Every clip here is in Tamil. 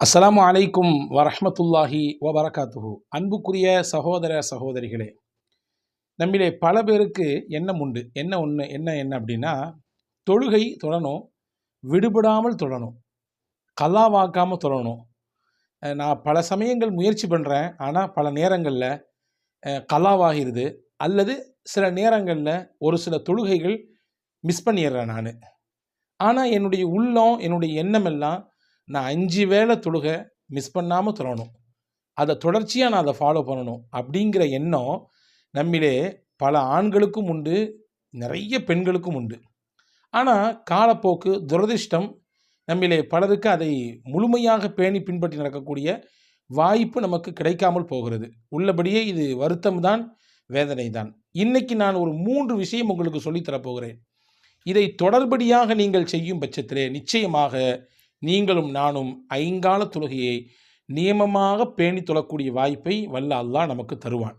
அஸ்ஸலாமு அலைக்கும் வரஹமத்துல்லாஹி வபரகாத்துஹு. அன்புக்குரிய சகோதர சகோதரிகளே நம்மிலே பல பேருக்கு எண்ணம் உண்டு. என்ன ஒன்று என்ன என்ன அப்படின்னா தொழுகை தொடணும் விடுபடாமல் தொடணும் கல்லாவாக்காமல் தொழணும் நான் பல சமயங்கள் முயற்சி பண்ணுறேன் ஆனால் பல நேரங்களில் கல்லாவாகிருது அல்லது சில நேரங்களில் ஒரு சில தொழுகைகள் மிஸ் பண்ணிடுறேன் நான். ஆனால் என்னுடைய உள்ளம் என்னுடைய எண்ணம் எல்லாம் நான் அஞ்சு வேளை தொழுகை மிஸ் பண்ணாமல் தொழணும். அதை தொடர்ச்சியாக நான் அதை ஃபாலோ பண்ணணும் அப்படிங்கிற எண்ணம் நம்மிலே பல ஆண்களுக்கும் உண்டு நிறைய பெண்களுக்கும் உண்டு. ஆனால் காலப்போக்கு துரதிர்ஷ்டம் நம்மிலே பலருக்கு அதை முழுமையாக பேணி பின்பற்றி நடக்கக்கூடிய வாய்ப்பு நமக்கு கிடைக்காமல் போகிறது. உள்ளபடியே இது வருத்தம் தான் வேதனை தான். இன்னைக்கு நான் ஒரு மூன்று விஷயம் உங்களுக்கு சொல்லித்தரப்போகிறேன் இதை தொடர்படியாக நீங்கள் செய்யும் பட்சத்திலே நிச்சயமாக நீங்களும் நானும் ஐங்கால தொழுகையை நியமமாக பேணி தொழக்கூடிய வாய்ப்பை வல்ல அல்லாஹ் நமக்கு தருவான்.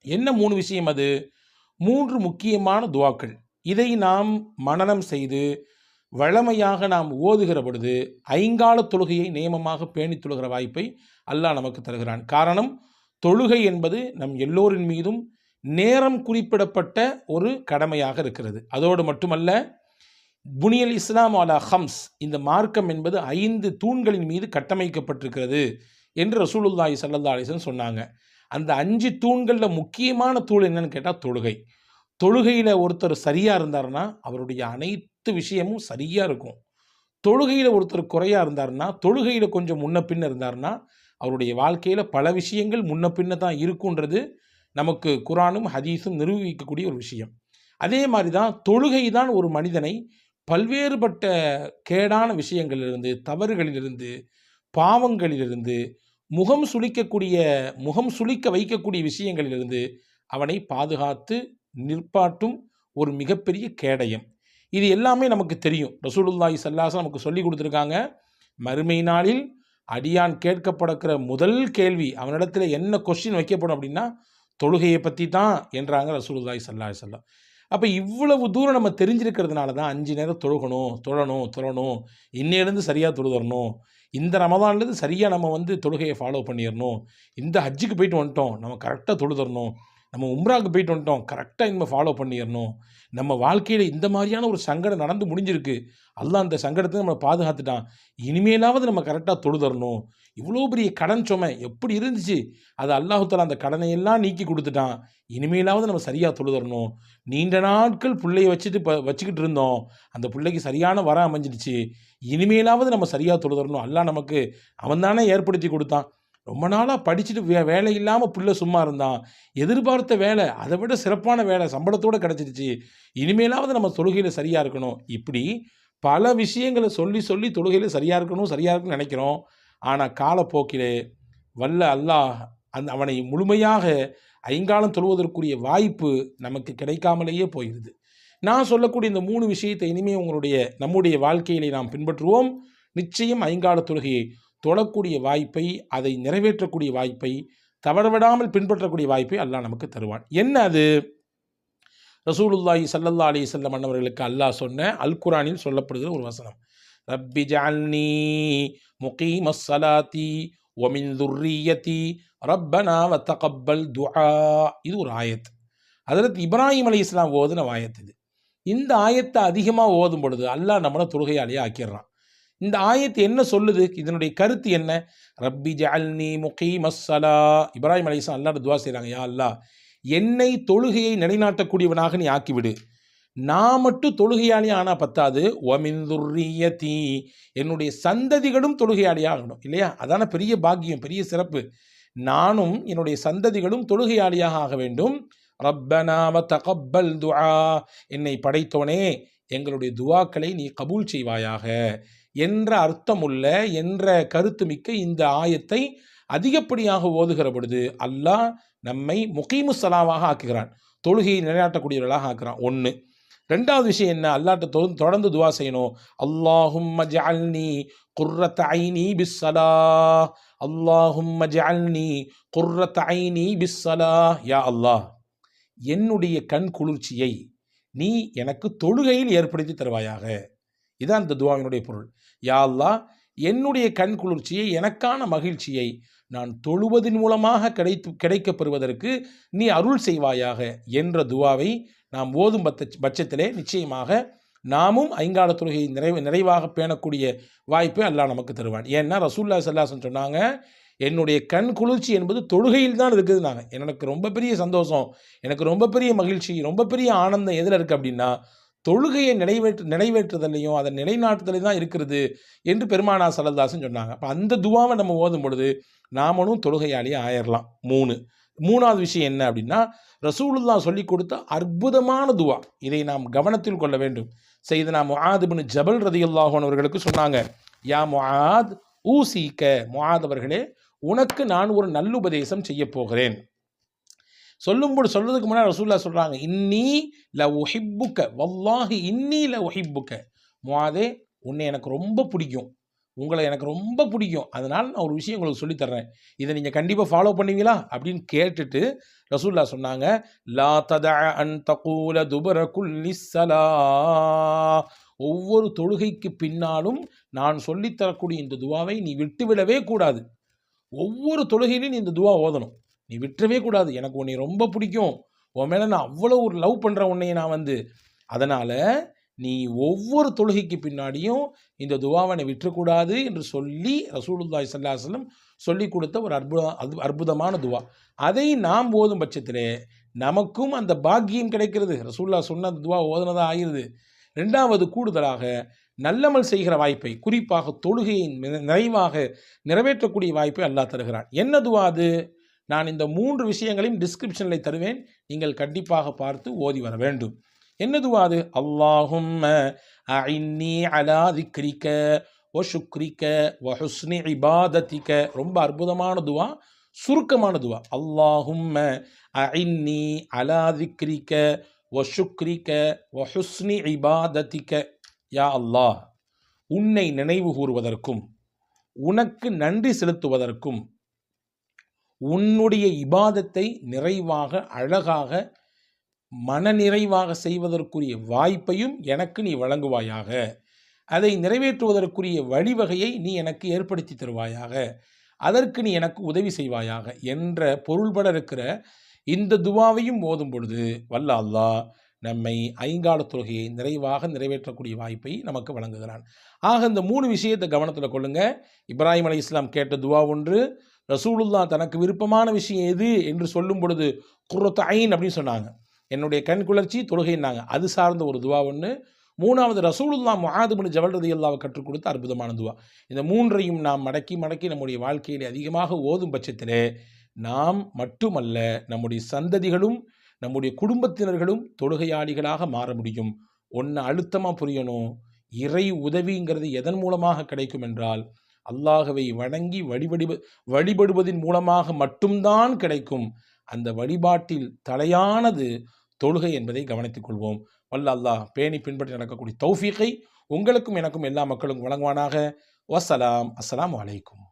என்ன மூணு விஷயம் அது? மூன்று முக்கியமான துவாக்கள். இதை நாம் மனனம் செய்து வழமையாக நாம் ஓதுகிற பொழுது ஐங்கால தொழுகையை நியமமாக பேணி தொழுகிற வாய்ப்பை அல்லாஹ் நமக்கு தருகிறான். காரணம் தொழுகை என்பது நம் எல்லோரின் மீதும் நேரம் குறிப்பிடப்பட்ட ஒரு கடமையாக இருக்கிறது. அதோடு மட்டுமல்ல புனியல் இஸ்லாம் அலா ஹம்ஸ் இந்த மார்க்கம் என்பது ஐந்து தூண்களின் மீது கட்டமைக்கப்பட்டிருக்கிறது என்று ரசூலுல்லாஹி ஸல்லல்லாஹு அலிசன் சொன்னாங்க. அந்த அஞ்சு தூண்களில் முக்கியமான தூள் என்னன்னு கேட்டால் தொழுகை. தொழுகையில் ஒருத்தர் சரியாக இருந்தாருன்னா அவருடைய அனைத்து விஷயமும் சரியாக இருக்கும். தொழுகையில் ஒருத்தர் குறையாக இருந்தாருன்னா தொழுகையில் கொஞ்சம் முன்ன பின்ன இருந்தாருன்னா அவருடைய வாழ்க்கையில் பல விஷயங்கள் முன்ன பின்ன தான் இருக்குன்றது நமக்கு குரானும் ஹதீஸும் நிரூபிக்கக்கூடிய ஒரு விஷயம். அதே மாதிரி தான் தொழுகை தான் ஒரு மனிதனை பல்வேறுபட்ட கேடான விஷயங்களிலிருந்து தவறுகளிலிருந்து பாவங்களிலிருந்து முகம் சுளிக்கக்கூடிய முகம் சுளிக்க வைக்கக்கூடிய விஷயங்களிலிருந்து அவனை பாதுகாத்து நிற்பாட்டும் ஒரு மிகப்பெரிய கேடயம். இது எல்லாமே நமக்கு தெரியும். ரசூலுல்லாஹி ஸல்லல்லாஹு நமக்கு சொல்லி கொடுத்துருக்காங்க. மறுமை நாளில் அடியான் கேட்கப்படக்கிற முதல் கேள்வி அவனிடத்தில் என்ன கொஸ்டின் வைக்கப்படும் அப்படின்னா தொழுகையை பற்றி தான் என்றாங்க ரசூலுல்லாஹி சல்லாஹ் அலைஹி அப்போ இவ்வளவு தூரம் நம்ம தெரிஞ்சிருக்கிறதுனால தான் அஞ்சு நேரம் தொழுகணும் தொழணும் தொழணும் இன்னையிலேருந்து சரியாக தொழுதரணும் இந்த ரமதான்லேருந்து சரியாக நம்ம வந்து தொழுகையை ஃபாலோ பண்ணிடணும் இந்த ஹஜ்ஜுக்கு போயிட்டு வந்துட்டோம் நம்ம கரெக்டாக தொழுதரணும் நம்ம உம்ராவுக்கு போயிட்டு வந்துட்டோம். கரெக்டாக நம்ம ஃபாலோ பண்ணிடணும். நம்ம வாழ்க்கையில் இந்த மாதிரியான ஒரு சங்கடம் நடந்து முடிஞ்சிருக்கு. அல்லாஹ் அந்த சங்கடத்தை நம்மளை பாதுகாத்துட்டான். இனிமேலாவது நம்ம கரெக்டாக தொழுதரணும். இவ்வளோ பெரிய கடன் சுமை எப்படி இருந்துச்சு? அது அல்லாஹுத்தாலா அந்த கடனை எல்லாம் நீக்கி கொடுத்துட்டான். இனிமேலாவது நம்ம சரியாக தொழுதரணும். நீண்ட நாட்கள் பிள்ளைய வச்சுட்டு இப்போ வச்சுக்கிட்டு இருந்தோம். அந்த பிள்ளைக்கு சரியான வர அமைஞ்சிடுச்சு. இனிமேலாவது நம்ம சரியாக தொழுதரணும். அல்லாஹ் நமக்கு அவன் தானே ஏற்படுத்தி கொடுத்தான். ரொம்ப நாளாக படிச்சுட்டு வே வேலை இல்லாமல் புள்ள சும்மா இருந்தான். எதிர்பார்த்த வேலை அதை விட சிறப்பான வேலை சம்பளத்தோடு கிடச்சிருச்சு இனிமேலாவது நம்ம தொழுகையில் சரியாக இருக்கணும். இப்படி பல விஷயங்களை சொல்லி சொல்லி தொழுகையில் சரியாக இருக்கணும் சரியாக இருக்கணும்னு நினைக்கிறோம். ஆனால் காலப்போக்கிலே வல்ல அல்லாஹ் அந்த அவனை முழுமையாக ஐங்காலம் தொழுவதற்குரிய வாய்ப்பு நமக்கு கிடைக்காமலேயே போயிடுது நான் சொல்லக்கூடிய இந்த மூணு விஷயத்தை இனிமேல் உங்களுடைய நம்முடைய வாழ்க்கையிலே நாம் பின்பற்றுவோம். நிச்சயம் ஐங்கால தொழுகையை தொழக்கூடிய வாய்ப்பை அதை நிறைவேற்றக்கூடிய வாய்ப்பை தவறவிடாமல் பின்பற்றக்கூடிய வாய்ப்பை அல்லாஹ் நமக்கு தருவான். என்ன அது? ரசூலுல்லாஹி சல்லல்லா அலி செல்லம் அண்ணவர்களுக்கு அல்லாஹ் சொன்ன அல் குரானில் சொல்லப்படுகிற ஒரு வசனம். ரப்பி ஜால்னி முகீம சலாத்தி ஒமின் துர்ரியத்தி ரப்பனா வத்தகப்பல் தகப்பல் துஆ. இது ஒரு ஆயத். அதற்கு இப்ராஹிம் அலி இஸ்லாம் ஓதுன ஆயத் இது. இந்த ஆயத்தை அதிகமாக ஓதும் பொழுது அல்லாஹ் நம்மளை தொழுகையாலேயே ஆக்கிடுறான் இந்த ஆயத்து என்ன சொல்லுது? இதனுடைய கருத்து என்ன? ரப்பி ஜஅல்னி முகீம் அஸ்ஸலா இப்ராஹிம் அலிஸ்லாம் அல்லாட துவா செய்கிறாங்க யா அல்லா என்னை தொழுகையை நிலைநாட்டக்கூடியவனாக நீ ஆக்கிவிடு. நான் மட்டும் தொழுகையாளி ஆனால் பத்தாது. ஒமிந்துர்ரியதி என்னுடைய சந்ததிகளும் தொழுகையாளியாக ஆகணும் இல்லையா? அதான பெரிய பாக்கியம் பெரிய சிறப்பு. நானும் என்னுடைய சந்ததிகளும் தொழுகையாளியாக ஆக வேண்டும். ரப்பனாவ தகப்பல் துஆ. என்னை படைத்தோனே எங்களுடைய துவாக்களை நீ கபூல் செய்வாயாக. என்ற அர்த்தமுள்ள என்ற கருத்துமிக்க இந்த ஆயத்தை அதிகப்படியாக ஓதுகிற பொழுது அல்லாஹ் நம்மை முகீமு சலாவாக ஆக்குகிறான். தொழுகையை நிலைநாட்டக்கூடியவர்களாக ஆக்குறான் ஒன்று ரெண்டாவது விஷயம் என்ன? அல்லாட்ட தொடர்ந்து துவா செய்யணும். அல்லாஹும் ஜால்னி குர்ரத் ஐனி பிஸ்ஸலா அல்லாஹும் ஜால்னி குர்ரத் ஐனி பிஸ்ஸலா யா அல்லாஹ் என்னுடைய கண் குளிர்ச்சியை நீ எனக்கு தொழுகையில் ஏற்படுத்தி தருவாயாக. இதான் இந்த துவாவினுடைய பொருள். யா அல்லா என்னுடைய கண் குளிர்ச்சியை எனக்கான மகிழ்ச்சியை நான் தொழுவதன் மூலமாக கிடைத்து கிடைக்கப் பெறுவதற்கு நீ அருள் செய்வாயாக என்ற துவாவை நாம் ஓதும் பத்த பட்சத்திலே நிச்சயமாக நாமும் ஐங்கால தொழுகையை நிறைவு நிறைவாக பேணக்கூடிய வாய்ப்பை அல்லாஹ் நமக்கு தருவான். ஏன்னா ரசூல்லா சல்லாசன் சொன்னாங்க என்னுடைய கண் குளிர்ச்சி என்பது தொழுகையில் தான் இருக்குதுனாங்க எனக்கு ரொம்ப பெரிய சந்தோஷம் எனக்கு ரொம்ப பெரிய மகிழ்ச்சி ரொம்ப பெரிய ஆனந்தம் எதில் இருக்குது அப்படின்னா தொழுகையை நிறைவேற்று நிறைவேற்றுதலையும் அதை நிலைநாட்டுதலையும் தான் இருக்கிறது என்று பெருமானா சல்லதாசன் சொன்னாங்க. அப்போ அந்த துவாவை நம்ம ஓதும் பொழுது நாமளும் தொழுகையாளியே ஆயிரலாம். மூணு. மூணாவது விஷயம் என்ன அப்படின்னா ரசூலுல்லா சொல்லி கொடுத்த அற்புதமான துவா. இதை நாம் கவனத்தில் கொள்ள வேண்டும். செய்து நாம் முஆதுபின் ஜபல் ரதியுல்லாஹன் அவர்களுக்கு சொன்னாங்க யா முஹாத் ஊசிக்க முஆத் அவர்களே உனக்கு நான் ஒரு நல்லுபதேசம் செய்ய போகிறேன். சொல்லும்போது சொல்றதுக்கு முன்னாடி ரசூல்லா சொல்றாங்க இன்னி ல உஹிப்புக்க. வல்லாஹி இன்னி ல உஹிப்புக்க. மாதே உன்னை எனக்கு ரொம்ப பிடிக்கும். உங்களை எனக்கு ரொம்ப பிடிக்கும். அதனால் நான் ஒரு விஷயம் உங்களுக்கு சொல்லித்தர்றேன் இதை நீங்கள் கண்டிப்பாக ஃபாலோ பண்ணுவீங்களா? அப்படின்னு கேட்டுட்டு ரசூல்லா சொன்னாங்க லா தத அன் தகூல துபர குல்லி ஒவ்வொரு தொழுகைக்கு பின்னாலும் நான் சொல்லித்தரக்கூடிய இந்த துவாவை நீ விட்டுவிடவே கூடாது. ஒவ்வொரு தொழுகையிலும் நீ இந்த துவா ஓதணும். நீ விட்டுறவே கூடாது. எனக்கு உன்னை ரொம்ப பிடிக்கும். உன் மேலே நான் அவ்வளோ ஒரு லவ் பண்ணுற உன்னைய நான் வந்து. அதனால் நீ ஒவ்வொரு தொழுகைக்கு பின்னாடியும் இந்த துவாவை நீ விட்டுறக்கூடாது என்று சொல்லி ரசூலுல்லாய் சல்லாஹலம் சொல்லி கொடுத்த ஒரு அற்புத அது அற்புதமான துவா. அதை நாம் ஓதும் பட்சத்திலே நமக்கும் அந்த பாக்கியம் கிடைக்கிறது. ரசூல்லா சொன்ன அந்த துவா ஓதுனதாக ஆகிருது ரெண்டாவது கூடுதலாக நல்லமல் செய்கிற வாய்ப்பை குறிப்பாக தொழுகையின் நிறைவாக நிறைவேற்றக்கூடிய வாய்ப்பை அல்லாஹ் தருகிறான். என்ன துவா அது? நான் இந்த மூன்று விஷயங்களையும் டிஸ்கிரிப்ஷனில் தருவேன். நீங்கள் கண்டிப்பாக பார்த்து ஓதி வர வேண்டும். என்னதுவா அது அல்லாஹும் அஇன்னி அலா திக்ரிக்க ஒ சுக்ரிக்க ஒ ஹுஸ்னி இபாதத்திக்க. ரொம்ப அற்புதமான துவா சுருக்கமான துவா. அல்லாஹும் அஇன்னி அலா திக்ரிக்க ஒ சுக்ரிக்க ஒ ஹுஸ்னி இபாதத்திக்க. யா அல்லாஹ் உன்னை நினைவு கூறுவதற்கும் உனக்கு நன்றி செலுத்துவதற்கும் உன்னுடைய இபாதத்தை நிறைவாக அழகாக மனநிறைவாக செய்வதற்குரிய வாய்ப்பையும் எனக்கு நீ வழங்குவாயாக. அதை நிறைவேற்றுவதற்குரிய வழிவகையை நீ எனக்கு ஏற்படுத்தி தருவாயாக. அதற்கு நீ எனக்கு உதவி செய்வாயாக என்ற பொருள்பட இருக்கிற இந்த துவாவையும் ஓதும் பொழுது வல்ல அல்லாஹ் நம்மை ஐங்கால தொழுகையை நிறைவாக நிறைவேற்றக்கூடிய வாய்ப்பை நமக்கு வழங்குகிறான். ஆக இந்த மூணு விஷயத்தை கவனத்தில் கொள்ளுங்க. இப்ராஹிம் அலி இஸ்லாம் கேட்ட துவா ஒன்று ரசூலுல்லா தனக்கு விருப்பமான விஷயம் எது என்று சொல்லும் பொழுது குர்ரத் ஐன் அப்படின்னு சொன்னாங்க. என்னுடைய கண் குளர்ச்சி தொழுகைன்னாங்க. அது சார்ந்த ஒரு துவா ஒன்று மூணாவது ரசூலுல்லா முஹாதுபின் ஜவல் ரதி அல்லாவை கற்றுக் கொடுத்த அற்புதமான துவா. இந்த மூன்றையும் நாம் மடக்கி மடக்கி நம்முடைய வாழ்க்கையில் அதிகமாக ஓதும் பட்சத்திலே நாம் மட்டுமல்ல நம்முடைய சந்ததிகளும் நம்முடைய குடும்பத்தினர்களும் தொழுகையாளிகளாக மாற முடியும். ஒன்று அழுத்தமாக புரியணும். இறை உதவிங்கிறது எதன் மூலமாக கிடைக்கும் என்றால் அல்லாஹவை வணங்கி வழிபடி வழிபடுவதன் மூலமாக மட்டும்தான் கிடைக்கும். அந்த வழிபாட்டில் தலையானது தொழுகை என்பதை கவனித்துக் கொள்வோம். வல்ல அல்லாஹ் பேணி பின்பற்றி நடக்கக்கூடிய தௌஃபீகை உங்களுக்கும் எனக்கும் எல்லா மக்களுக்கும் வழங்குவானாக. வசலாம் அஸ்லாம் அலைக்கும்.